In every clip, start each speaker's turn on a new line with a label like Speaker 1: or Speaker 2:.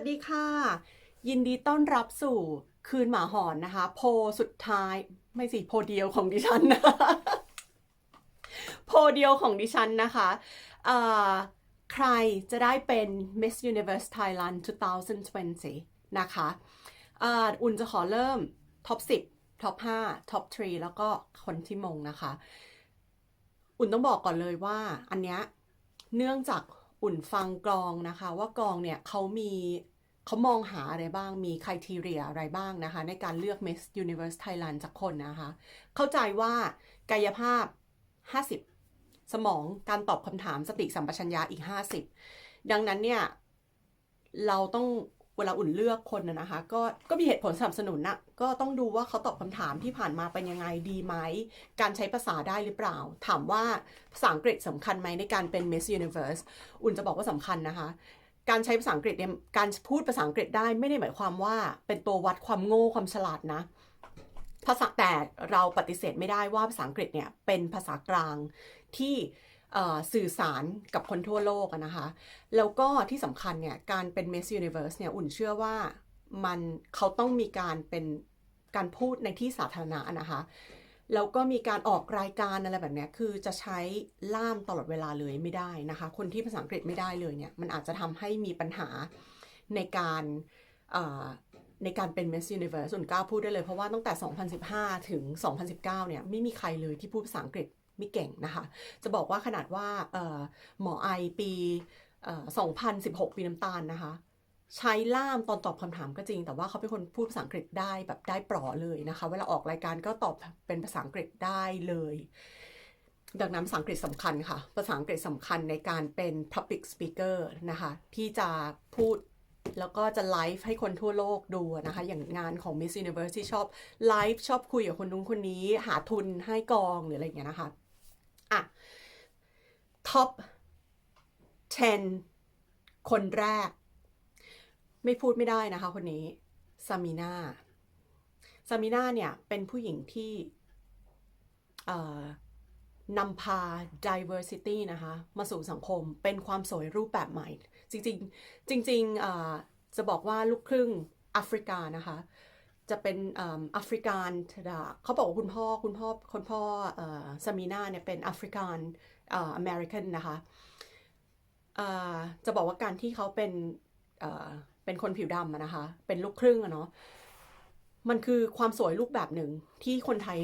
Speaker 1: วัสดีค่ะ ยินดีต้อนรับสู่คืนหมาหอนนะคะ โพสุดท้ายไม่สิโพเดียวของดิฉันนะโพเดียวของดิฉันนะคะใครจะได้เป็น Miss Universe Thailand 2020 นะคะอ่ออุ่นจะขอเริ่มท็อป 10 ท็อป 5 ท็อป 3 แล้วก็คนที่มงนะคะ อุ่นต้องบอกก่อนเลยว่าอันเนี้ยเนื่องจาก อุ่นฟังกลองนะคะ ว่ากลองเนี่ยเขามีเขามองหาอะไรบ้างมีคุณทีเรียอะไรบ้างนะคะ ในการเลือก Miss Universe Thailand จากคนนะคะ เข้าใจว่ากายภาพ 50 สมองการตอบคำถามสติสัมปชัญญะอีก 50 ดังนั้นเนี่ย เราต้อง เวลาอุ่นเลือกคนนะนะคะ ก็ก็มีเหตุผลสนับสนุนนะก็ต้องดูว่าเขาตอบคำถามที่ผ่านมาเป็นยังไงดีไหม การใช้ภาษาได้หรือเปล่า ถามว่าภาษาอังกฤษสำคัญไหมในการเป็น Miss Universe อุ่นจะบอกว่าสำคัญนะคะการใช้ภาษาอังกฤษเนี่ยการพูดภาษาอังกฤษได้ไม่ได้หมายความว่าเป็นตัววัดความโง่ความฉลาดนะ ภาษาแต่เราปฏิเสธไม่ได้ว่าภาษาอังกฤษเนี่ยเป็นภาษากลางที่ สื่อสารกับคนทั่วโลกนะคะ แล้วก็ที่สำคัญเนี่ย การเป็น Miss Universe เนี่ย อุ่นเชื่อว่ามันเขาต้องมีการเป็นการพูดในที่สาธารณะนะคะ แล้วก็มีการออกรายการอะไรแบบนี้คือจะใช้ล่ามตลอดเวลาเลยไม่ได้นะคะ คนที่ภาษาอังกฤษไม่ได้เลยเนี่ย มันอาจจะทำให้มีปัญหาในการในการเป็น Miss Universe ส่วนก้าพูดได้เลยเพราะว่าตั้งแต่ 2015 ถึง 2019 เนี่ย ไม่มีใครเลยที่พูดภาษาอังกฤษ ไม่เก่งนะคะ จะบอกว่าขนาดว่าหมอไอปีเอ่อ2016 ปีน้ำตาลนะคะ ใช้ล่ามตอนตอบคำถามก็จริง แต่ว่าเขาเป็นคนพูดภาษาอังกฤษได้แบบได้ปลอเลยนะคะ เวลาออกรายการก็ตอบเป็นภาษาอังกฤษได้เลย ดังนั้นภาษาอังกฤษสำคัญค่ะ ภาษาอังกฤษสำคัญในการเป็น public speaker นะคะ ที่จะพูดแล้วก็จะไลฟ์ให้คนทั่วโลกดูนะคะ อย่างงานของ Miss Universe ที่ชอบไลฟ์ชอบคุยกับคนนู้นคนนี้ หาทุนให้กองหรืออะไรอย่างเงี้ยนะคะ อะท็อป10 คนแรก ไม่พูดไม่ได้นะคะคนนี้ซามิน่าซามิน่าเนี่ย เป็นผู้หญิงที่นำพา diversity นะคะ มาสู่สังคมเป็นความสวยรูปแบบใหม่ จริง ๆ จริงๆอ่าจะบอกว่าลูกครึ่งแอฟริกานะคะ จะเป็นแอฟริกันเขาบอกว่าคุณพ่อคุณพ่อคุณพ่อเอ่อซามีนาเนี่ยเป็นแอฟริกันอเมริกันนะคะจะบอกว่าการที่เขาเป็นเป็นคนผิวดำนะคะ เป็นลูกครึ่งอะเนาะมันคือความสวยรูปแบบหนึ่งที่คนไทย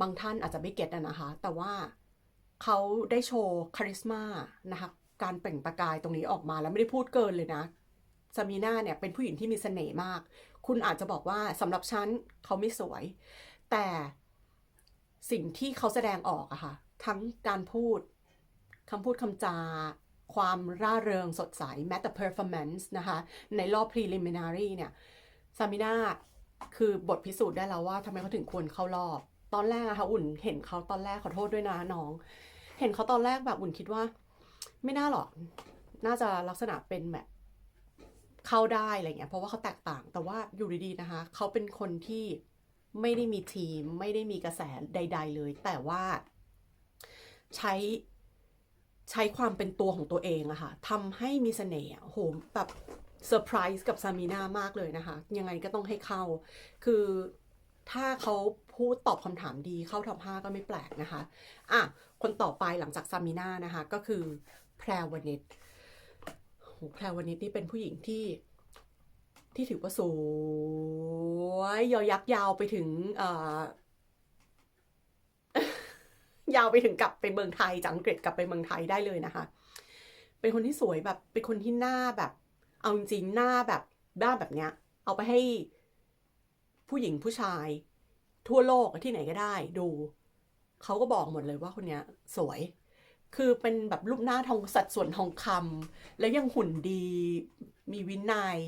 Speaker 1: บางท่านอาจจะไม่เก็ตอะนะคะ แต่ว่าเขาได้โชว์คาริสมานะคะการเปล่งประกายตรงนี้ออกมาแล้วไม่ได้พูดเกินเลยนะซามีนาเนี่ยเป็นผู้หญิงที่มีเสน่ห์มาก คุณอาจจะบอกว่าสำหรับฉันเขาไม่สวย แต่สิ่งที่เขาแสดงออกอะค่ะ ทั้งการพูดคำพูดคำจา ความร่าเริงสดใส แม้แต่ performance นะคะ ในรอบ preliminary เนี่ยซามินาคือบทพิสูจน์ได้แล้วว่าทำไมเขาถึงควรเข้ารอบ ตอนแรกอะค่ะอุ่นเห็นเขาตอนแรกขอโทษด้วยนะน้อง เห็นเขาตอนแรกแบบอุ่นคิดว่า ไม่น่าหรอก น่าจะลักษณะเป็นแบบ เข้าได้อะไรเงี้ยเพราะว่าเขาแตกต่าง แต่ว่าอยู่ดีๆนะคะเขาเป็นคนที่ไม่ได้มีทีม ไม่ได้มีกระแสใด ๆ เลย แต่ว่าใช้ใช้ความเป็นตัวของตัวเองอะค่ะทำให้มีเสน่ห์อะโหแบบเซอร์ไพรส์กับซามีนามากเลยนะคะ ยังไงก็ต้องให้เข้า คือถ้าเขาพูดตอบคำถามดีเข้าท็อป5ก็ไม่แปลกนะคะ อะ คนต่อไปหลังจากซามีนานะคะ ก็คือแพรวนิช แพรวนิชนี่เป็นผู้หญิงที่ ที่ถือว่าสวยยอยักษ์ยาวไปถึง เอ่อยาวไปถึงกลับไปเมืองไทยจากอังกฤษกลับไปเมืองไทยได้เลยนะคะ เป็นคนที่สวยแบบ เป็นคนที่หน้าแบบ เอาจริงหน้าแบบหน้าแบบเนี้ย เอาไปให้ผู้หญิงผู้ชาย ทั่วโลกที่ไหนก็ได้ ดู เขาก็บอกหมดเลยว่าคนเนี้ย สวย คือเป็นแบบรูปหน้าทองสัดส่วนทองคำแล้วยังหุ่นดีมีวินัย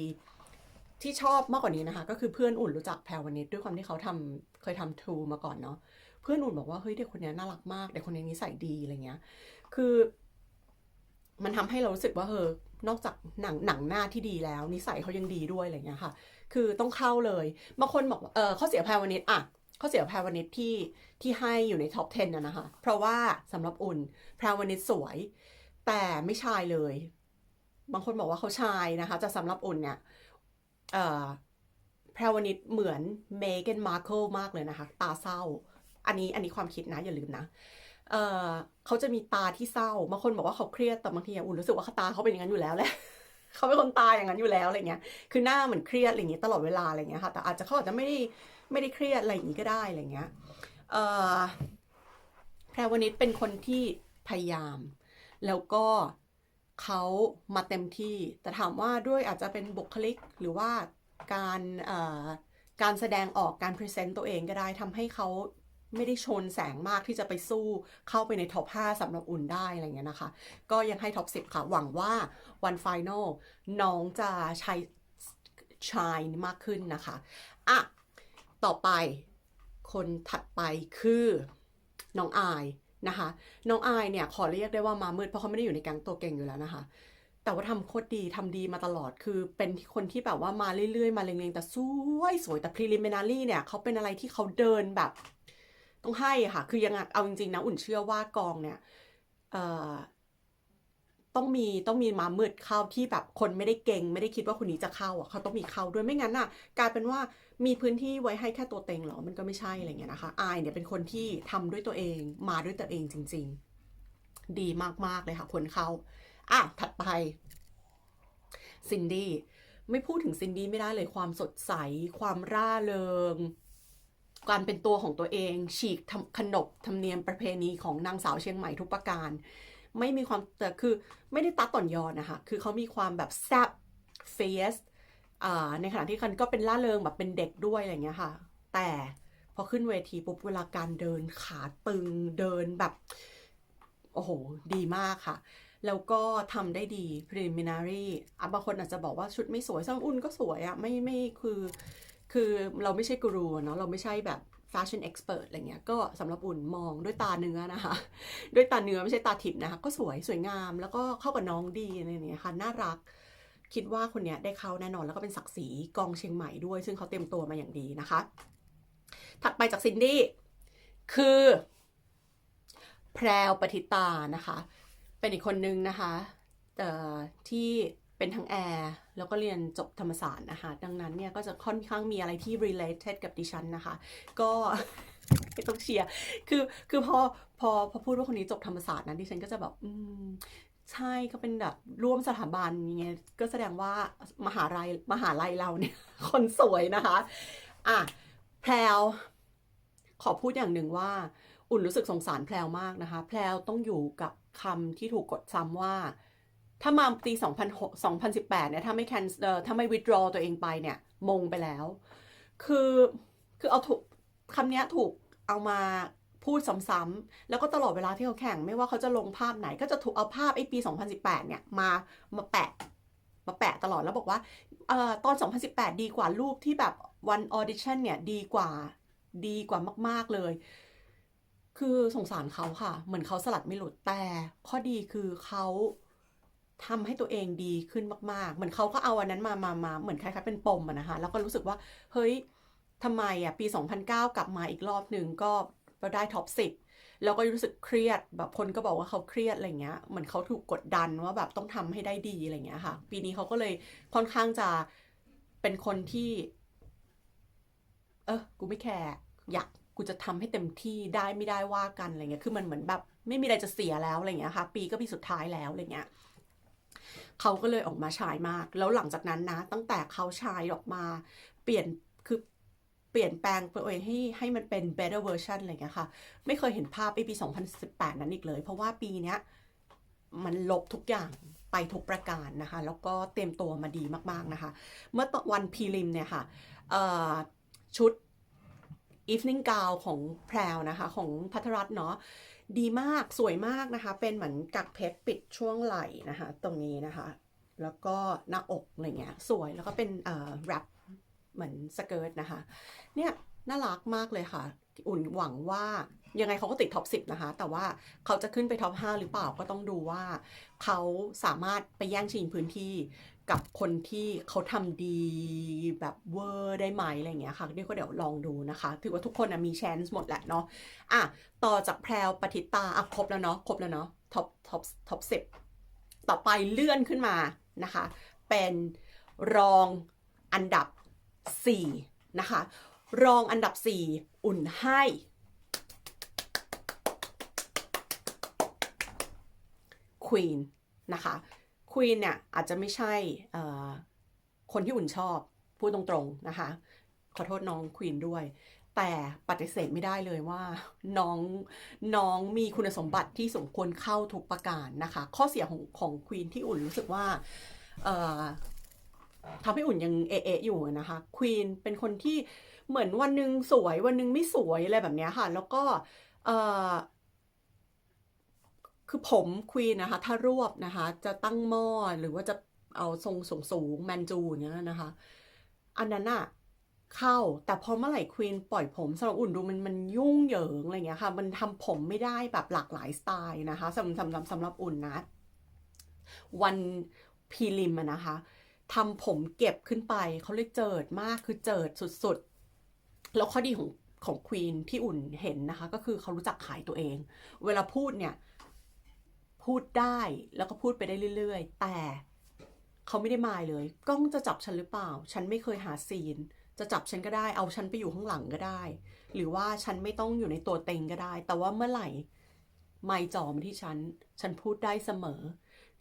Speaker 1: ที่ชอบมากกว่านี้นะคะ ก็คือเพื่อนอุ่นรู้จักแพรวนิดด้วยความที่เขาทำเคยทำทูมาก่อนเนาะเพื่อนอุ่นบอกว่าเฮ้ยเด็กคนนี้น่ารักมากเด็กคนนี้นิสัยดีอะไรเงี้ย คือ มันทำให้เรารู้สึกว่าเออนอกจากหนังหนังหน้าที่ดีแล้ว นิสัยเขายังดีด้วยอะไรเงี้ยค่ะ คือต้องเข้าเลยบางคนบอกเออข้อเสียแพรวนิดอะ ข้อเสียแพรวนิดที่ที่ให้อยู่ในท็อป 10นะนะคะ เพราะว่าสำหรับอุ่นแพรวนิดสวย แต่ไม่ชายเลย บางคนบอกว่าเขาชายนะคะแต่สำหรับอุ่นเนี่ยแพรวนิดเหมือนเมแกนมาร์เคิลมากเลยนะคะ ตาเศร้า อันนี้อันนี้ความคิดนะอย่าลืมนะเออเขาจะมีตาที่เศร้าบางคนบอกว่าเขาเครียดแต่บางทีอุ่นรู้สึกว่าเขาตาเขาเป็นอย่างนั้นอยู่แล้วแหละเขาเป็นคนตายอย่างนั้นอยู่แล้วอะไรเงี้ย คือหน้าเหมือนเครียดอะไรเงี้ยตลอดเวลาอะไรเงี้ยค่ะ แต่อาจจะเขาอาจจะไม่ได้ ไม่ได้เครียดอะไรอย่างงี้ก็ได้อะไรเงี้ยแพรวนิดเป็นคนที่พยายาม แล้วก็เขามาเต็มที่ แต่ถามว่าด้วยอาจจะเป็นบุคลิกหรือว่าการการแสดงออกการพรีเซนต์ตัวเองก็ได้ทำให้เขาไม่ได้ชนแสงมากที่จะไปสู้เข้าไปในท็อป 5สำหรับอุ่นได้อะไรเงี้ยนะคะ ก็ยังให้ท็อป 10 ค่ะ หวังว่าวันไฟนลน้องจะใช้ชายมากขึ้นนะคะ อะ ต่อไป คนถัดไปคือน้องอายนะคะ น้องอายเนี่ยขอเรียกได้ว่ามามืดเพราะเขาไม่ได้อยู่ในแก๊งตัวเก่งอยู่แล้วนะคะ แต่ว่าทำโคตรดีทำดีมาตลอดคือเป็นคนที่แบบว่ามาเรื่อยๆ มาเร็งๆ แต่สวยสวยแต่ preliminary เนี่ยเขาเป็นอะไรที่เขาเดินแบบ ต้องให้ค่ะ คือยังเอาจริงๆนะอุ่นเชื่อว่ากองเนี่ย ต้องมีต้องมีมามืดเข้าที่แบบคนไม่ได้เก่ง ไม่ได้คิดว่าคนนี้จะเข้าอะเขาต้องมีเข้าด้วยไม่งั้นน่ะกลายเป็นว่ามีพื้นที่ไว้ให้แค่ตัวเต็งเหรอมันก็ไม่ใช่อะไรเงี้ยนะคะอายเนี่ยเป็นคนที่ทำด้วยตัวเองมาด้วยตัวเองจริง ๆ ดีมากๆเลยค่ะคนเข้าอะถัดไปซินดี้ไม่พูดถึงซินดี้ไม่ได้เลยความสดใส ความร่าเริงการเป็นตัวของตัวเอง ฉีกขนบธรรมเนียมประเพณีของนางสาวเชียงใหม่ทุกประการ ไม่มีความแต่คือไม่ได้ตัดต่อนยอนนะคะ คือเขามีความแบบแซบเฟสอ่าในขณะที่คันก็เป็นล่าเริงแบบเป็นเด็กด้วยอะไรเงี้ยค่ะ แต่พอขึ้นเวทีปุ๊บเวลาการเดินขาตึงเดินแบบ โอ้โห ดีมากค่ะ แล้วก็ทำได้ดี preliminary อะบางคนอาจจะบอกว่าชุดไม่สวยสำอุ่นก็สวยอะไม่ไม่คือ คือเราไม่ใช่กูรูเนาะเราไม่ใช่แบบ fashion expert อะไรเงี้ยก็สำหรับอุ่นมองด้วยตาเนื้อนะคะ ด้วยตาเนื้อไม่ใช่ตาทิพย์นะคะ ก็สวยสวยงามแล้วก็เข้ากับน้องดีอะไรเงี้ยค่ะน่ารัก คิดว่าคนเนี้ยได้เข้าแน่นอนแล้วก็เป็นศักดิ์ศรีกองเชียงใหม่ด้วย ซึ่งเขาเตรียมตัวมาอย่างดีนะคะ ถัดไปจากซินดี้คือ แพรวปฏิตานะคะ เป็นอีกคนนึงนะคะเอ่ที่เป็นทั้งแอร์ แล้วก็เรียนจบธรรมศาสตร์นะคะ ดังนั้นเนี่ยก็จะค่อนข้างมีอะไรที่ related กับดิฉันนะคะ ก็ไม่ต้องเชียร์ คือคือพอพอพอพูดว่าคนนี้จบธรรมศาสตร์นะดิฉันก็จะแบบอืมใช่ก็เป็นแบบร่วมสถาบันอย่างเงี้ยก็แสดงว่ามหาลัยมหาลัยเราเนี่ย คนสวยนะคะ อะแพรวขอพูดอย่างหนึ่งว่า อุ่นรู้สึกสงสารแพรวมากนะคะ แพรวต้องอยู่กับคำที่ถูกกดซ้ำว่า ถ้ามาปี2006 2018เนี่ยถ้าไม่ cancel เออถ้าไม่ withdraw ตัวเองไปเนี่ย มงไปแล้ว คือคือเอาถูกคำเนี้ยถูกเอามาพูดซ้ำๆแล้วก็ตลอดเวลาที่เขาแข่ง ไม่ว่าเขาจะลงภาพไหนก็จะถูกเอาภาพไอ้ปี 2018 เนี่ยมามาแปะมาแปะตลอดแล้วบอกว่าเอ่อตอน 2018 ดีกว่ารูปที่แบบวันออดิชั่นเนี่ยดีกว่าดีกว่ามาก ๆเลย คือสงสารเขาค่ะ เหมือนเขาสลัดไม่หลุดแต่ข้อดีคือเขา ทำให้ตัวเองดีขึ้นมากๆ เหมือนเขาก็เอาอันนั้นมามามาเหมือนคล้ายๆเป็นปมอะนะคะ แล้วก็รู้สึกว่า เฮ้ยทำไมอะปี 2009 กลับมาอีกรอบหนึ่งก็ได้ท็อป10 แล้วก็รู้สึกเครียด แบบคนก็บอกว่าเขาเครียดอะไรเงี้ย เหมือนเขาถูกกดดันว่าแบบต้องทำให้ได้ดีอะไรเงี้ยค่ะ ปีนี้เขาก็เลยค่อนข้างจะเป็นคนที่ เออ กูไม่แคร์ อยากกูจะทำให้เต็มที่ได้ไม่ได้ว่ากันอะไรเงี้ย คือมันเหมือนแบบ ไม่มีอะไรจะเสียแล้วอะไรเงี้ยค่ะ ปีก็ปีสุดท้ายแล้วอะไรเงี้ย เขาก็เลยออกมาฉายมาก แล้วหลังจากนั้นนะ ตั้งแต่เขาฉายออกมา เปลี่ยนคือเปลี่ยนแปลงตัวเองให้ให้มันเป็น better version อะไรเงี้ยค่ะ ไม่เคยเห็นภาพปี 2018 นั้นอีกเลย เพราะว่าปีเนี้ยมันลบทุกอย่างไปทุกประการนะคะ แล้วก็เตรียมตัวมาดีมาก ๆ นะคะ เมื่อวันพรีลิมเนี่ยค่ะชุด evening gown ของแพรวนะคะ ของพัทรรัตน์เนาะ ดีมากสวยมากนะคะ เป็นเหมือนกักเพชรปิดช่วงไหล่นะคะ ตรงนี้นะคะ แล้วก็หน้าอกอะไรเงี้ยสวยแล้วก็เป็นเอ่อแรปเหมือนสเกิร์ตนะคะ เนี่ยน่ารักมากเลยค่ะ อุ่นหวังว่ายังไงเขาก็ติดท็อป 10 นะคะ แต่ว่าเขาจะขึ้นไปท็อป 5 หรือเปล่าก็ต้องดูว่า เขาสามารถไปแย่งชิงพื้นที่ กับคนที่เขาทำดีแบบเวอร์ได้ไหมอะไรเงี้ยค่ะนี่ก็เดี๋ยวลองดูนะคะ ถือว่าทุกคนนะมีแชนส์หมดแหละเนาะอะต่อจากแพรวปฏิตาอะครบแล้วเนาะครบแล้วเนาะท็อปท็อปท็อปสิบต่อไปเลื่อนขึ้นมานะคะ เป็นรองอันดับ 4 นะคะ รองอันดับ 4 อุ่นให้ควีนนะคะ ควีนเนี่ยอาจจะไม่ใช่คนที่อุ่นชอบ พูดตรงๆนะคะ ขอโทษน้องควีนด้วย แต่ปฏิเสธไม่ได้เลยว่า น้องน้องมีคุณสมบัติที่สมควรเข้าทุกประการนะคะ ข้อเสียของของควีนที่อุ่นรู้สึกว่าทำให้อุ่นยังเอะเอะอยู่นะคะ ควีนเป็นคนที่เหมือนวันหนึ่งสวยวันหนึ่งไม่สวยอะไรแบบนี้ค่ะ แล้วก็ คือผมควีนนะคะ ถ้ารวบนะคะ จะตั้งหม้อหรือว่าจะเอาทรงสูงสูงแมนจูอย่างเงี้ยนะคะ อันนั้นอะเข้าแต่พอเมื่อไหร่ควีนปล่อยผมสำหรับอุ่นดูมันมันยุ่งเหยิงอะไรเงี้ยค่ะ มันทำผมไม่ได้แบบหลากหลายสไตล์นะคะสำสำหรับสำหรับอุ่นนะ วันพีริมอะนะคะทำผมเก็บขึ้นไปเขาเลยเจิดมากคือเจิดสุดๆ แล้วข้อดีของของควีนที่อุ่นเห็นนะคะ ก็คือเขารู้จักขายตัวเอง เวลาพูดเนี่ย พูดได้แล้วก็พูดไปได้เรื่อย ๆ แต่เขาไม่ได้มายเลย กล้องจะจับฉันหรือเปล่า ฉันไม่เคยหาซีน จะจับฉันก็ได้ เอาฉันไปอยู่ข้างหลังก็ได้ หรือว่าฉันไม่ต้องอยู่ในตัวเต็งก็ได้ แต่ว่าเมื่อไหร่ไม่จอมาที่ฉัน ฉันพูดได้เสมอ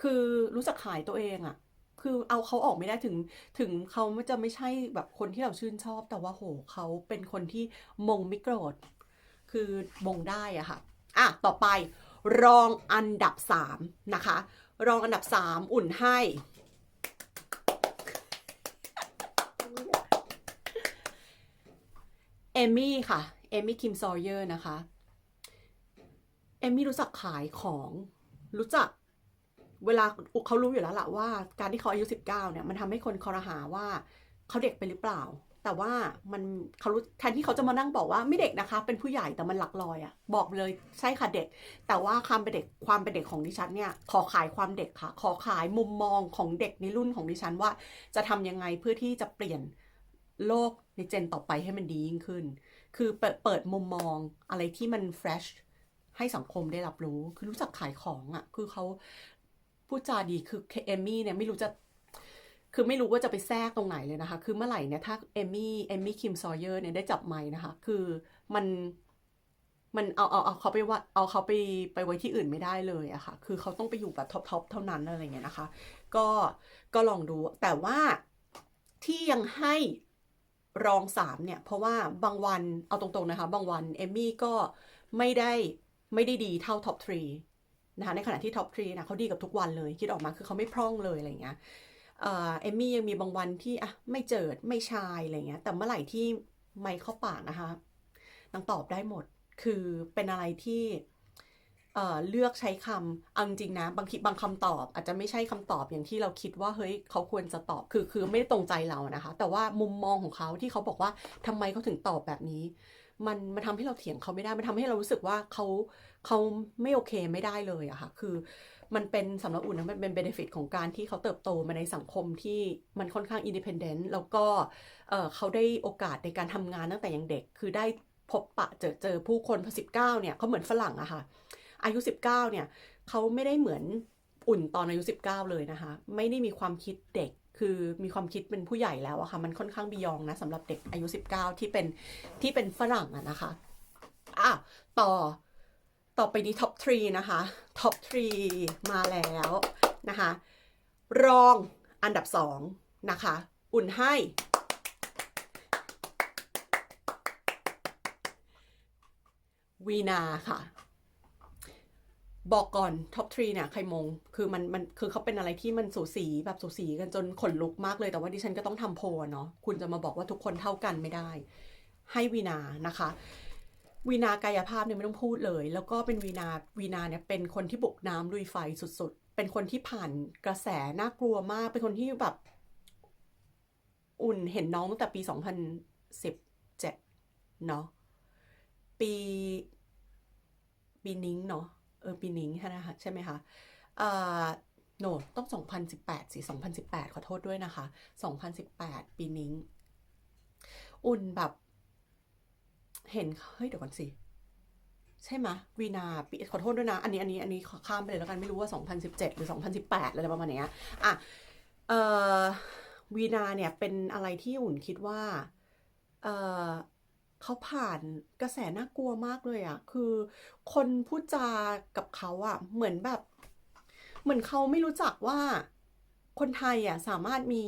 Speaker 1: คือรู้จักขายตัวเองอะคือเอาเขาออกไม่ได้ถึง ถึงเขาจะไม่ใช่แบบคนที่เราชื่นชอบ แต่ว่าโหเขาเป็นคนที่มงไม่โกรธ คือมงได้อะค่ะ อะ ต่อไป รองอันดับ 3 นะคะ รองอันดับ 3 อุ่นให้ เอมี่ค่ะ เอมี่คิมซอเยอร์นะคะ เอมี่รู้จักขายของ รู้จักเวลาเขารู้อยู่แล้วล่ะว่า การที่เขาอายุ 19เนี่ยมันทำให้คนคอรหาว่าเขาเด็กไปหรือเปล่า แต่ว่ามันเขารู้แทนที่เขาจะมานั่งบอกว่าไม่เด็กนะคะ เป็นผู้ใหญ่แต่มันหลักลอยอะบอกเลยใช่ค่ะเด็ก แต่ว่าความเป็นเด็กความเป็นเด็กของดิฉันเนี่ยขอขายความเด็กค่ะ ขอขายมุมมองของเด็กในรุ่นของดิฉันว่า จะทำยังไงเพื่อที่จะเปลี่ยนโลกในเจนต่อไปให้มันดียิ่งขึ้น คือเปิดเปิดมุมมองอะไรที่มัน fresh ให้สังคมได้รับรู้ คือรู้จักขายของอะ่ะ คือเขาพูดจาดีคือเอมี่เนี่ยไม่รู้จะ คือไม่รู้ว่าจะไปแทรกตรงไหนเลยนะคะ คือเมื่อไหร่เนี่ยถ้าเอมมี่เอมมี่คิมซอเยอร์เนี่ยได้จับไม้นะคะ คือมันมันเอาเอาเอาเขาไปว่าเอาเขาไปไปไว้ที่อื่นไม่ได้เลยอะค่ะ คือเขาต้องไปอยู่แบบท็อปทอปเท่านั้นอะไรเงี้ยนะคะ ก็ก็ลองดู แต่ว่าที่ยังให้รองสามเนี่ย เพราะว่าบางวันเอาตรงๆนะคะ บางวันเอมมี่ก็ไม่ได้ไม่ได้ดีเท่าท็อปทรีนะคะในขณะที่ท็อปทรีนะเขาดีกับทุกวันเลย คิดออกมาคือเขาไม่พร่องเลยอะไรเงี้ย เอมมี่ยังมีบางวันที่อะไม่เจิดไม่ชายอะไรเงี้ย แต่เมื่อไหร่ที่ไม่เข้าปากนะคะนางตอบได้หมด คือเป็นอะไรที่เอ่อเลือกใช้คำเอาจริงนะบางทีบางคำตอบ อาจจะไม่ใช่คำตอบอย่างที่เราคิดว่าเฮ้ยเขาควรจะตอบคือคือไม่ได้ตรงใจเรานะคะ แต่ว่ามุมมองของเขาที่เขาบอกว่าทำไมเขาถึงตอบแบบนี้ มันมันทำให้เราเถียงเขาไม่ได้ มันทำให้เรารู้สึกว่าเขาเขาไม่โอเคไม่ได้เลยอะค่ะ คือ มันเป็นสำหรับอุ่นนะมันเป็นเบนฟิตของการที่เขาเติบโตมาในสังคมที่มันค่อนข้างอินดิเพนเดนต์แล้วก็เขาได้โอกาสในการทำงานตั้งแต่ยังเด็ก คือได้พบปะเจอเจอผู้คนพอสิบเก้าเนี่ยเขาเหมือนฝรั่งอะค่ะ อายุสิบเก้าเนี่ยเขาไม่ได้เหมือนอุ่นตอนอายุสิบเก้าเลยนะคะ ไม่ได้มีความคิดเด็กคือมีความคิดเป็นผู้ใหญ่แล้วอะค่ะ มันค่อนข้างบียองนะสำหรับเด็กอายุ 19 ที่เป็นที่เป็นฝรั่งอะนะคะอะต่อ ต่อไปนี้ท็อป3นะคะท็อป3มาแล้วนะคะ รองอันดับ2นะคะ อุ่นให้ วีนาค่ะ บอกก่อนท็อปทรีเนี่ยใครมง คือมันมันคือเขาเป็นอะไรที่มันสูสีแบบสูสีกันจนขนลุกมากเลยแต่ว่าดิฉันก็ต้องทำโพลเนาะคุณจะมาบอกว่าทุกคนเท่ากันไม่ได้ ให้วีนานะคะ วีนากายภาพเนี่ยไม่ต้องพูดเลย แล้วก็เป็นวีนาวีนาเนี่ยเป็นคนที่บุกน้ำลุยไฟสุดๆ เป็นคนที่ผ่านกระแสน่ากลัวมาก เป็นคนที่แบบ อุ่นเห็นน้องตั้งแต่ปี 2017 เนาะปีปีนิ้งเนาะเออปีนิ้งใช่ไหมคะใช่ไหมคะเอ่อโนต้อง 2018 สิ 2018 ขอโทษด้วยนะคะ 2018 ปีนิ้ง อุ่นแบบ เห็นเฮ้ยเดี๋ยวก่อนสิ ใช่ไหมวีนาปีขอโทษด้วยนะ อันนี้อันนี้อันนี้ข้ามไปเลยแล้วกันไม่รู้ว่า 2017 หรือ 2018 อะไรประมาณเนี้ยอะเอ่อวีนาเนี่ยเป็นอะไรที่อุ่นคิดว่าเออเขาผ่านกระแสน่ากลัวมากเลยอะคือคนพูดจากับเขาอะเหมือนแบบ เหมือนเขาไม่รู้จักว่าคนไทยอะสามารถมี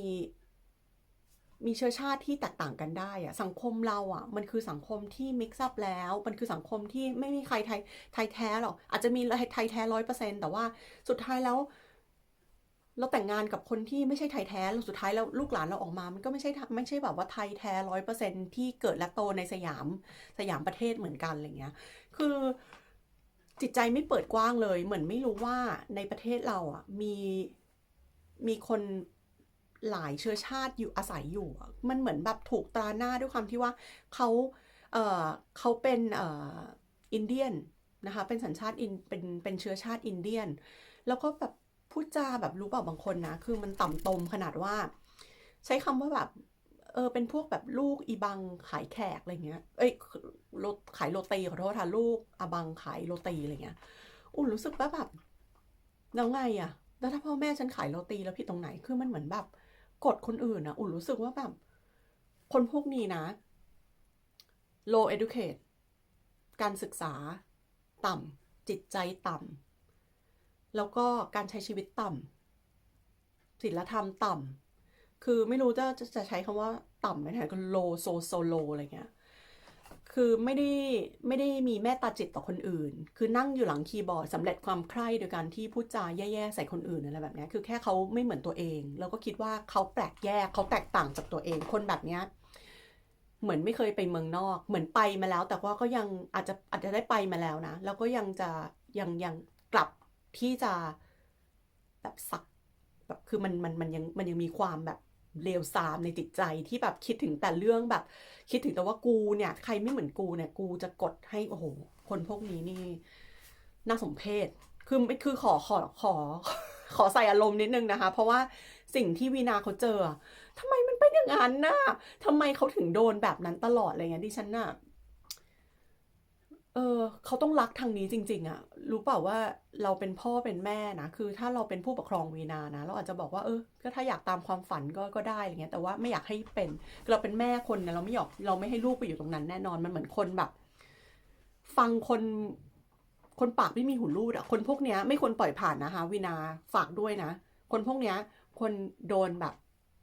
Speaker 1: มีเชื้อชาติที่แตกต่างกันได้อะสังคมเราอะมันคือสังคมที่มิกซ์อัพแล้ว มันคือสังคมที่ไม่มีใครไทยไทยแท้หรอกอาจจะมีไทยแท้ร้อยเปอร์เซ็นแต่ว่าสุดท้ายแล้ว เราแต่งงานกับคนที่ไม่ใช่ไทยแท้แล้วสุดท้ายแล้วลูกหลานเราออกมา มันก็ไม่ใช่ไม่ใช่แบบว่าไทยแท้ร้อยเปอร์เซ็นที่เกิดและโตในสยามสยามประเทศเหมือนกันอะไรเงี้ย คือจิตใจไม่เปิดกว้างเลย เหมือนไม่รู้ว่าในประเทศเราอะมีมีคน หลายเชื้อชาติอยู่อาศัยอยู่ มันเหมือนแบบถูกตราหน้าด้วยความที่ว่าเขาเออเขาเป็นเอออินเดียนนะคะเป็นสัญชาติอินเป็นเป็นเชื้อชาติอินเดียน แล้วก็แบบพูดจาแบบรู้เปล่าบางคนนะคือมันต่ำตมขนาดว่า ใช้คำว่าแบบเออเป็นพวกแบบลูกอีบังขายแขกอะไรเงี้ย เอ้ยโรขายโรตีขอโทษค่ะลูกอาบังขายโรตีอะไรเงี้ยอุ่นรู้สึกว่าแบบแล้วไงอะแล้วถ้าพ่อแม่ฉันขายโรตีแล้วผิดตรงไหน คือมันเหมือนแบบ กดคนอื่นอะอุ่นรู้สึกว่าแบบคนพวกนี้นะ low educate การศึกษาต่ำจิตใจต่ำแล้วก็การใช้ชีวิตต่ำศีลธรรมต่ำคือไม่รู้จะจะจะใช้คำว่าต่ำไหมนก็ low so so low อะไรเงี้ย คือไม่ได้ไม่ได้มีแม่ตาจิตต่อคนอื่น คือนั่งอยู่หลังคีย์บอร์ดสำเร็จความใคร่โดยการที่พูดจาแย่ๆใส่คนอื่นอะไรแบบนี้คือแค่เขาไม่เหมือนตัวเอง แล้วก็คิดว่าเขาแปลกแยกเขาแตกต่างจากตัวเอง คนแบบนี้เหมือนไม่เคยไปเมืองนอก เหมือนไปมาแล้ว แต่ว่าก็ยังอาจจะอาจจะได้ไปมาแล้วนะ แล้วก็ยังจะยังยังกลับที่จะแบบสักแบบคือมันมันมันยังมันยังมีความแบบ เลวทรามในจิตใจที่แบบคิดถึงแต่เรื่องแบบ คิดถึงแต่ว่ากูเนี่ย ใครไม่เหมือนกูเนี่ย กูจะกดให้โอ้โหคนพวกนี้นี่ น่าสมเพชคือไม่คือขอขอขอ ขอใส่อารมณ์นิดนึงนะคะ เพราะว่าสิ่งที่วีนาเขาเจอทำไมมันเป็นอย่างนั้นน่ะทำไมเขาถึงโดนแบบนั้นตลอดอะไรเงี้ยดิฉันน่ะ เออเขาต้องรักทางนี้จริง ๆอะรู้เปล่าว่าเราเป็นพ่อเป็นแม่นะ คือถ้าเราเป็นผู้ปกครองวีนานะ เราอาจจะบอกว่าเออ ก็ถ้าอยากตามความฝันก็ก็ได้อะไรเงี้ย แต่ว่าไม่อยากให้เป็นเราเป็นแม่คนเนะเราไม่อยากเราไม่ให้ลูกไปอยู่ตรงนั้นแน่นอนมันเหมือนคนแบบ ฟังคนคนปากไม่มีหูรูดอะคนพวกเนี้ยไม่ควรปล่อยผ่านนะคะวีนาฝากด้วยนะ คนพวกเนี้ยคนโดนแบบ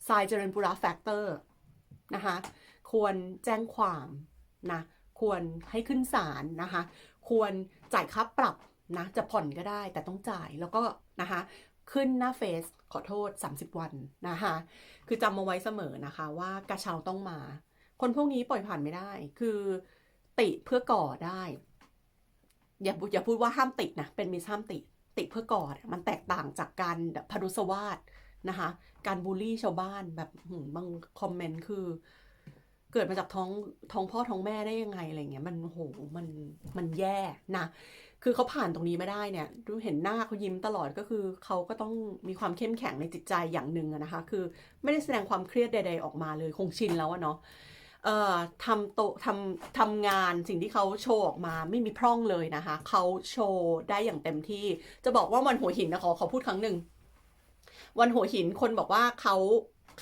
Speaker 1: ทรายเจริญปุระแฟกเตอร์นะคะ ควรแจ้งความนะ ควรให้ขึ้นศาลนะคะ ควรจ่ายค่าปรับนะจะผ่อนก็ได้แต่ต้องจ่ายแล้วก็นะคะขึ้นหน้าเฟซขอโทษ 30 วันนะคะ คือจำมาไว้เสมอนะคะว่ากระเช้าต้องมา คนพวกนี้ปล่อยผ่านไม่ได้ คือติเพื่อก่อได้ อย่าอย่าพูดว่าห้ามตินะเป็นมิสห้ามติ ติเพื่อก่อมันแตกต่างจากการพรุษวาสนะคะ การบูลลี่ชาวบ้านแบบบางคอมเมนต์คือ เกิดมาจากท้องท้องพ่อท้องแม่ได้ยังไงอะไรเงี้ยมันโหมันมันแย่นะคือเขาผ่านตรงนี้ไม่ได้เนี่ยดูเห็นหน้าเขายิ้มตลอดก็คือเขาก็ต้องมีความเข้มแข็งในจิตใจอย่างหนึ่งนะคะ คือไม่ได้แสดงความเครียดใด ๆออกมาเลยคงชินแล้วเนาะเอ่อทำโตทำทำงานสิ่งที่เขาโชว์ออกมาไม่มีพร่องเลยนะคะเขาโชว์ได้อย่างเต็มที่ จะบอกว่าวันหัวหินนะขอขอพูดครั้งหนึ่งวันหัวหินคนบอกว่าเขา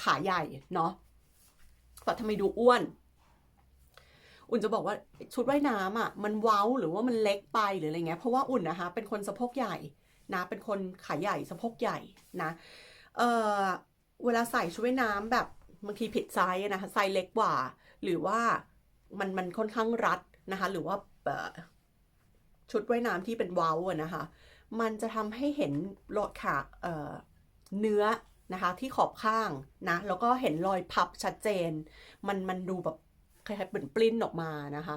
Speaker 1: ขาใหญ่เนาะ แบบทำไมดูอ้วน อุ่นจะบอกว่าชุดว่ายน้ำอะมันเว้าหรือว่ามันเล็กไปหรืออะไรเงี้ยเพราะว่าอุ่นนะคะเป็นคนสะโพกใหญ่นะเป็นคนขาใหญ่สะโพกใหญ่นะเออเวลาใส่ชุดว่ายน้ำแบบบางทีผิดไซส์นะคะไซส์เล็กกว่า หรือว่ามันมันค่อนข้างรัดนะคะหรือว่าชุดว่ายน้ำที่เป็นเว้าอะนะคะ มันจะทำให้เห็นรถขาเออเนื้อ นะคะ ที่ขอบข้างนะ แล้วก็เห็นรอยพับชัดเจน มันมันดูแบบคล้ายๆเป็นปลิ้นออกมานะคะ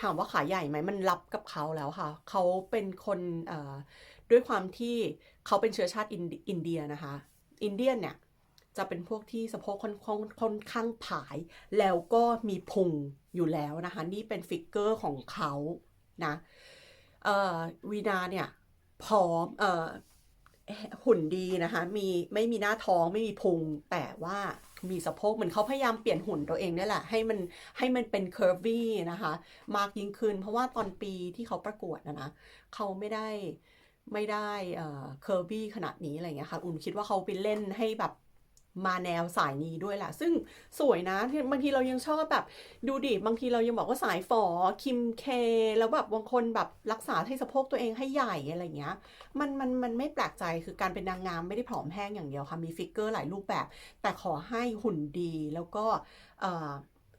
Speaker 1: ถามว่าขาใหญ่ไหมมันรับกับเขาแล้วค่ะ เขาเป็นคนด้วยความที่เขาเป็นเชื้อชาติอินเดียนะคะ อินเดียนเนี่ยจะเป็นพวกที่สะโพกค่อนค่อนค่อนข้างผาย แล้วก็มีพุงอยู่แล้วนะคะ นี่เป็นฟิกเกอร์ของเขานะวีนาเนี่ยพร้อมเอ่อ หุ่นดีนะคะ มีไม่มีหน้าท้องไม่มีพุง แต่ว่ามีสะโพกเหมือนเขาพยายามเปลี่ยนหุ่นตัวเองนี่แหละ ให้มันให้มันเป็นเคอร์วี่นะคะ มากยิ่งขึ้น เพราะว่าตอนปีที่เขาประกวดนะนะเขาไม่ได้ไม่ได้เคอร์วี่ขนาดนี้อะไรเงี้ยค่ะ อุ่นคิดว่าเขาไปเล่นให้แบบ มาแนวสายนี้ด้วยแหละ ซึ่งสวยนะที่บางทีเรายังชอบแบบ ดูดิบางทีเรายังบอกว่าสายฝอคิมเค แล้วแบบบางคนแบบรักษาให้สะโพกตัวเองให้ใหญ่อะไรเงี้ย มันมันมันไม่แปลกใจคือการเป็นนางงามไม่ได้ผอมแห้งอย่างเดียวค่ะ มีฟิกเกอร์หลายรูปแบบ แต่ขอให้หุ่นดีแล้วก็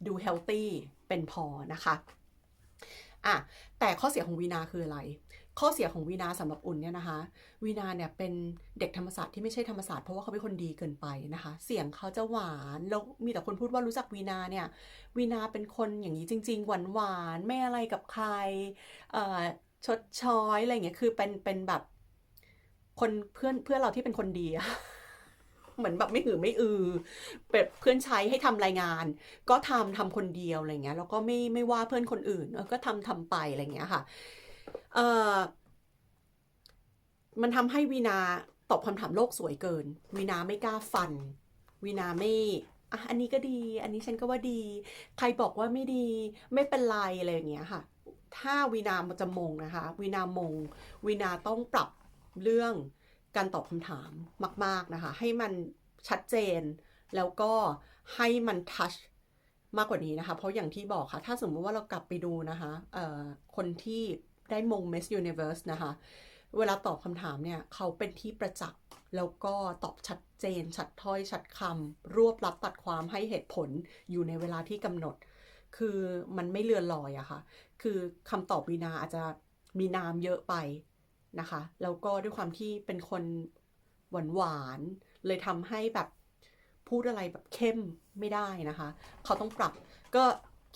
Speaker 1: ดูเฮลตี้เป็นพอนะคะอะแต่ข้อเสียของวีนาคืออะไร ข้อเสียของวีนาสำหรับอุ่นเนี่ยนะคะวีนาเนี่ยเป็นเด็กธรรมศาสตร์ที่ไม่ใช่ธรรมศาสตร์เพราะว่าเขาเป็นคนดีเกินไปนะคะ เสียงเขาจะหวานแล้วมีแต่คนพูดว่ารู้จักวีนาเนี่ยวีนาเป็นคนอย่างนี้จริง ๆ หวานหวานไม่อะไรกับใครชดช้อยอะไรอย่างเงี้ยคือเป็นเป็นแบบคนเพื่อนเพื่อนเราที่เป็นคนดีอะเหมือนแบบไม่หือไม่อือแบบเพื่อนใช้ให้ทำรายงาน ก็ทำทำคนเดียวอะไรเงี้ยแล้วก็ไม่ไม่ว่าเพื่อนคนอื่นก็ทำทำไปอะไรเงี้ยค่ะ เออมันทำให้วีนาตอบคำถามโลกสวยเกิน วีนาไม่กล้าฟัน วีนาไม่อะอันนี้ก็ดี อันนี้ฉันก็ว่าดี ใครบอกว่าไม่ดี ไม่เป็นไรอะไรอย่างเงี้ยค่ะ ถ้าวีนามจะมงนะคะ วีนามง วีนาต้องปรับเรื่องการตอบคำถามมาก ๆนะคะ ให้มันชัดเจน แล้วก็ให้มันทัชมากกว่านี้นะคะ เพราะอย่างที่บอกค่ะ ถ้าสมมติว่าเรากลับไปดูนะคะคนที่ ได้มง Miss Universe นะคะ เวลาตอบคำถามเนี่ย เขาเป็นที่ประจักษ์ แล้วก็ตอบชัดเจน ชัดถ้อย ชัดคำรวบลัดตัดความให้เหตุผลอยู่ในเวลาที่กำหนด คือมันไม่เลือนลอยอะค่ะ คือคำตอบวีนาอาจจะมีนามเยอะไปนะคะ แล้วก็ด้วยความที่เป็นคนหวานหวานๆเลยทำให้แบบพูดอะไรแบบเข้มไม่ได้นะคะ เขาต้องปรับ ก็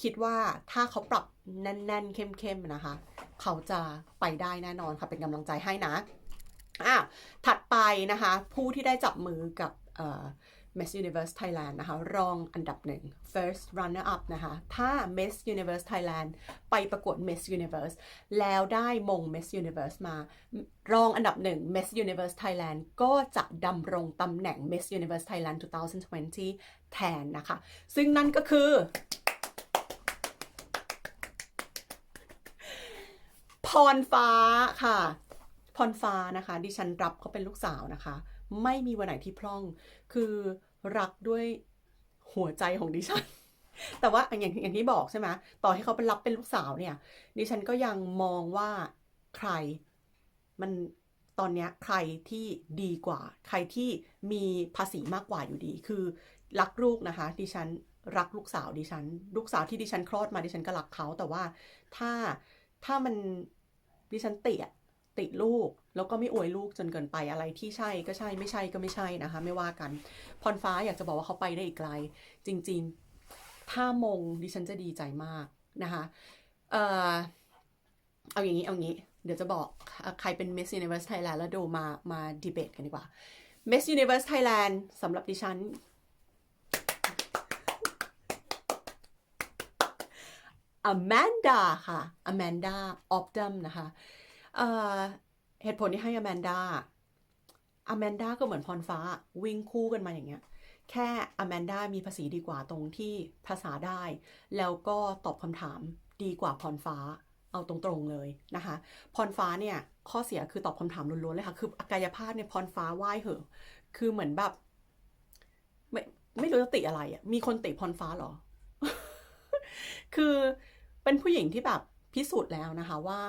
Speaker 1: คิดว่าถ้าเขาปรับแน่น ๆ เข้ม ๆ นะคะ เขาจะไปได้แน่นอนค่ะ เป็นกำลังใจให้นะอะถัดไปนะคะ ผู้ที่ได้จับมือกับเอ่อ Miss Universe Thailand นะคะ รองอันดับหนึ่ง first runner up นะคะ ถ้า Miss Universe Thailand ไปประกวด Miss Universe แล้วได้มง Miss Universe มา รองอันดับหนึ่ง Miss Universe Thailand ก็จะดำรงตำแหน่ง Miss Universe Thailand 2020 แทนนะคะ ซึ่งนั่นก็คือ รฟ้าค่ะ พรฟ้านะคะ ดิฉันรับเขาเป็นลูกสาวนะคะ ไม่มีวันไหนที่พร่อง คือรักด้วยหัวใจของดิฉัน แต่ว่าอย่างอย่างที่บอกใช่ไหมต่อให้เขาเป็นรับเป็นลูกสาวเนี่ย ดิฉันก็ยังมองว่าใครมันตอนเนี้ยใครที่ดีกว่า ใครที่มีภาษีมากกว่าอยู่ดี คือรักลูกนะคะ ดิฉันรักลูกสาวดิฉัน ลูกสาวที่ดิฉันคลอดมาดิฉันก็รักเขาแต่ว่าถ้าถ้ามัน ดิฉันติอะติลูก แล้วก็ไม่อวยลูกจนเกินไปอะไรที่ใช่ก็ใช่ไม่ใช่ก็ไม่ใช่นะคะ ไม่ว่ากัน พรฟ้าอยากจะบอกว่าเขาไปได้อีกไกล จริงๆ ถ้ามงดิฉันจะดีใจมากนะคะ เอ่อเอาอย่างนี้เอาอย่างนี้ เดี๋ยวจะบอกใครเป็น Miss Universe Thailand แล้วดูมามาดีเบตกันดีกว่า Miss Universe Thailand สำหรับดิฉัน Amanda ค่ะ Amanda Opdam นะคะเหตุผลที่ให้ Amanda Amanda ก็เหมือนพรฟ้าวิ่งคู่กันมาอย่างเงี้ยแค่ Amanda มีภาษีดีกว่าตรงที่ภาษาได้ แล้วก็ตอบคำถามดีกว่าพรฟ้าเอาตรงๆเลยนะคะ พรฟ้าเนี่ยข้อเสียคือตอบคำถามล้วนๆเลยค่ะ คือกายภาพเนี่ยพรฟ้าไหว้เหอะ คือเหมือนแบบ ไม่ไม่รู้จะติอะไรอะ มีคนติพรฟ้าหรอ คือ เป็นผู้หญิงที่แบบพิสูจน์แล้วนะคะว่า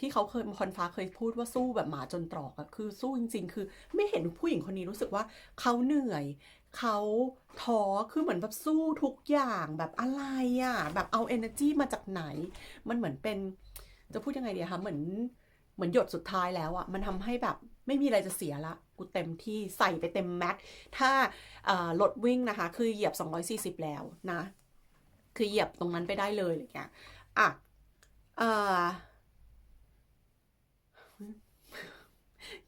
Speaker 1: ที่เขาเคยพรฟ้าเคยพูดว่าสู้แบบหมาจนตรอกอะคือสู้จริง ๆ คือไม่เห็นผู้หญิงคนนี้รู้สึกว่าเขาเหนื่อยเขาท้อคือเหมือนแบบสู้ทุกอย่างแบบอะไรอะแบบเอา energy มาจากไหน มันเหมือนเป็นจะพูดยังไงดีคะเหมือนเหมือนหยดสุดท้ายแล้วอะมันทำให้แบบไม่มีอะไรจะเสียละ กูเต็มที่ใส่ไปเต็มแม็กซ์ถ้ารถวิ่งนะคะ คือเหยียบ 240 แล้วนะ คือเหยียบตรงนั้นไปได้เลยอะไรเงี้ยอะเออ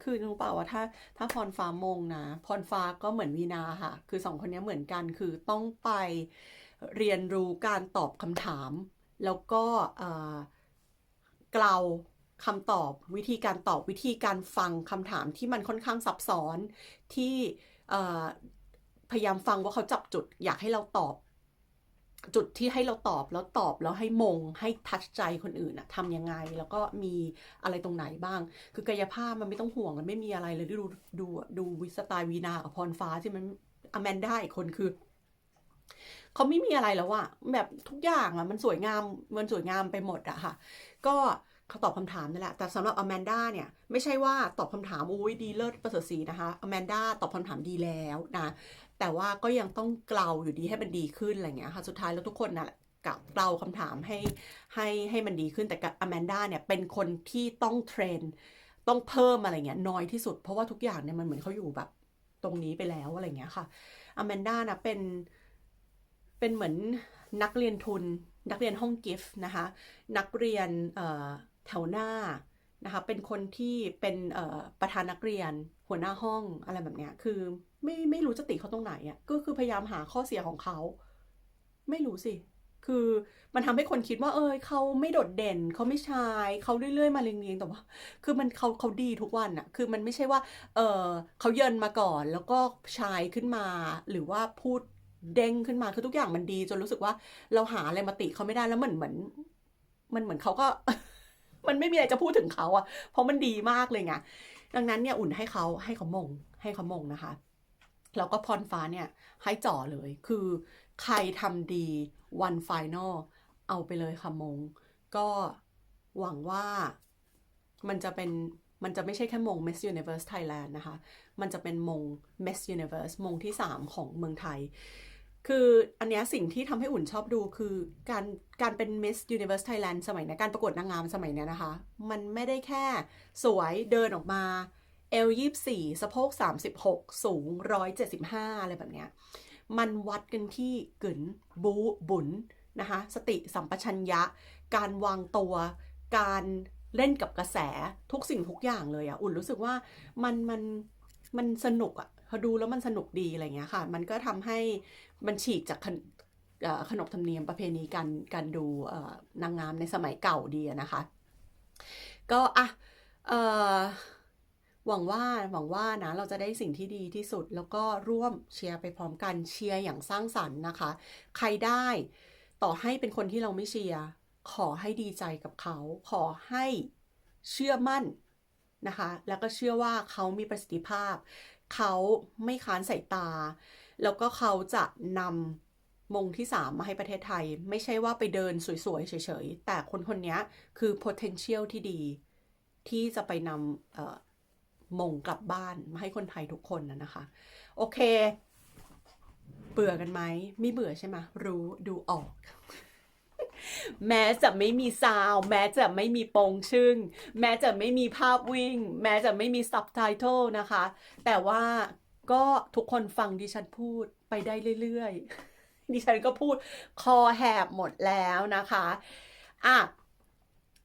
Speaker 1: คือรู้เปล่าว่าถ้าถ้าพรฟ้ามงนะพรฟ้าก็เหมือนวีนาค่ะ คือสองคนนี้เหมือนกันคือต้องไปเรียนรู้การตอบคำถาม แล้วก็เออกล่าวคำตอบวิธีการตอบวิธีการฟังคำถามที่มันค่อนข้างซับซ้อนที่พยายามฟังว่าเขาจับจุดอยากให้เราตอบ จุดที่ให้เราตอบแล้วตอบแล้วให้มงให้ทัชใจคนอื่นอะทำยังไง แล้วก็มีอะไรตรงไหนบ้าง คือกายภาพมันไม่ต้องห่วงมันไม่มีอะไรเลยดูดูดูวิสไตล์วีนากับพรฟ้าที่มันอแมนด้าอีกคนคือเขาไม่มีอะไรแล้วอะแบบทุกอย่างอะมันสวยงามมันสวยงามไปหมดอะค่ะ ก็เขาตอบคำถามนั่นแหละ แต่สำหรับอแมนด้าเนี่ย ไม่ใช่ว่าตอบคำถามอุ้ยดีเลิศประเสริฐศรีนะคะอแมนด้าตอบคำถามดีแล้วนะ แต่ว่าก็ยังต้องเกลาอยู่ดีให้มันดีขึ้นอะไรเงี้ยค่ะ สุดท้ายแล้วทุกคนน่ะกับเกลาคำถามให้ให้ให้มันดีขึ้นแต่กับอแมนด้าเนี่ยเป็นคนที่ต้องเทรนต้องเพิ่มอะไรเงี้ยน้อยที่สุด เพราะว่าทุกอย่างเนี่ยมันเหมือนเขาอยู่แบบตรงนี้ไปแล้วอะไรเงี้ยค่ะอแมนด้านะเป็นเป็นเหมือนนักเรียนทุน นักเรียนห้องกิฟต์นะคะนักเรียนแถวหน้านะคะเป็นคนที่เป็นประธานนักเรียนหัวหน้าห้องอะไรแบบเนี้ยคือ ไม่ไม่รู้จะติเขาตรงไหนอะก็คือพยายามหาข้อเสียของเขา ไม่รู้สิ คือมันทำให้คนคิดว่า เออเขาไม่โดดเด่นเขาไม่ชายเขาเรื่อยๆมาเรียงๆแต่ว่า คือมันเขาเขาดีทุกวันอะคือมันไม่ใช่ว่า เออเขาเยินมาก่อนแล้วก็ชายขึ้นมา หรือว่าพูดเด้งขึ้นมาคือทุกอย่างมันดี จนรู้สึกว่า เราหาอะไรมาติเขาไม่ได้แล้วเหมือนเหมือน มันเหมือนเขาก็ มันไม่มีอะไรจะพูดถึงเขาอะเพราะมันดีมากเลยไงดังนั้นเนี่ยอุ่นให้เขาให้เขามง ให้เขามงนะคะ แล้วก็พรฟ้าเนี่ยให้จ่อเลย คือใครทำดีวันไฟนอลเอาไปเลยค่ะมง ก็หวังว่ามันจะเป็นมันจะไม่ใช่แค่มง Miss Universe Thailand นะคะ มันจะเป็นมง Miss Universe มงที่ 3 ของเมืองไทย คืออันเนี้ยสิ่งที่ทำให้อุ่นชอบดูคือการการเป็น Miss Universe Thailand สมัยนี้การประกวดนางงามสมัยนี้นะคะ มันไม่ได้แค่สวยเดินออกมา เอลยี่สี่สะโพกสามสิบหกสูงร้อยเจ็ดสิบห้าอะไรแบบเนี้ยมันวัดกันที่กึ๋นบูบุญนะคะสติสัมปชัญญะ การวางตัว การเล่นกับกระแสทุกสิ่งทุกอย่างเลยอะอุ่นรู้สึกว่ามันมันมันสนุกอะพอดูแล้วมันสนุกดีอะไรเงี้ยค่ะ มันก็ทำให้มันฉีกจากขนขนบธรรมเนียมประเพณีการการดูนางงามในสมัยเก่าดีะนะคะ ก็อะ หวังว่าหวังว่านะเราจะได้สิ่งที่ดีที่สุด แล้วก็ร่วมเชียร์ไปพร้อมกันเชียร์อย่างสร้างสรรค์นะคะ ใครได้ต่อให้เป็นคนที่เราไม่เชียร์ขอให้ดีใจกับเขา ขอให้เชื่อมั่นนะคะ แล้วก็เชื่อว่าเขามีประสิทธิภาพ เขาไม่ค้านสายตา แล้วก็เขาจะนำมงที่ 3 มาให้ประเทศไทย ไม่ใช่ว่าไปเดินสวยๆ เฉยๆ แต่คนคนนี้คือ potential ที่ดี ที่จะไปนำ มงกลับบ้านมาให้คนไทยทุกคนนะนะคะ โอเค เบื่อกันไหมไม่เบื่อใช่ไหมรู้ดูออกแม้จะไม่มีซาวแม้จะไม่มีโปงชึ่ง แม้จะไม่มีภาพวิ่ง แม้จะไม่มีซับไตเติลนะคะ แต่ว่าก็ทุกคนฟังดิฉันพูดไปได้เรื่อยๆ ดิฉันก็พูดคอแหบหมดแล้วนะคะ อะ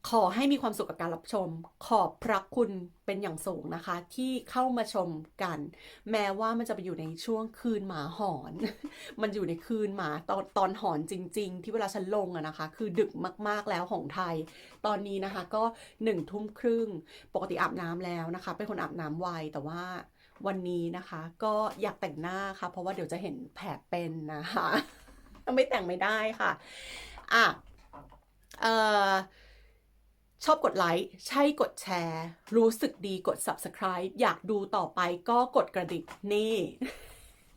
Speaker 1: ขอให้มีความสุขกับการรับชม ขอบพระคุณเป็นอย่างสูงนะคะ ที่เข้ามาชมกัน แม้ว่ามันจะไปอยู่ในช่วงคืนหมาหอน มันอยู่ในคืนหมาตอนตอนหอนจริง ๆ ที่เวลาฉันลงอะนะคะ คือดึกมากๆแล้วของไทย ตอนนี้นะคะก็หนึ่งทุ่มครึ่ง ปกติอาบน้ำแล้วนะคะ เป็นคนอาบน้ำไวแต่ว่าวันนี้นะคะ ก็อยากแต่งหน้าค่ะ เพราะว่าเดี๋ยวจะเห็นแผลเป็นนะคะไม่แต่งไม่ได้ค่ะอะเอ่อ ชอบกดไลค์ ใช่กดแชร์ รู้สึกดีกด subscribe อยากดูต่อไปก็กดกระดิ่งนี่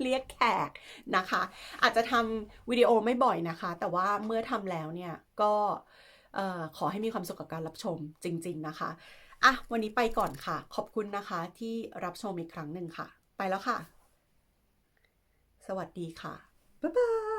Speaker 1: เรียกแขกนะคะ อาจจะทำวิดีโอไม่บ่อยนะคะ แต่ว่าเมื่อทำแล้วเนี่ยก็ขอให้มีความสุขกับการรับชมจริง ๆนะคะอะวันนี้ไปก่อนค่ะ ขอบคุณนะคะที่รับชมอีกครั้งหนึ่งค่ะ ไปแล้วค่ะ สวัสดีค่ะ บ๊ายบาย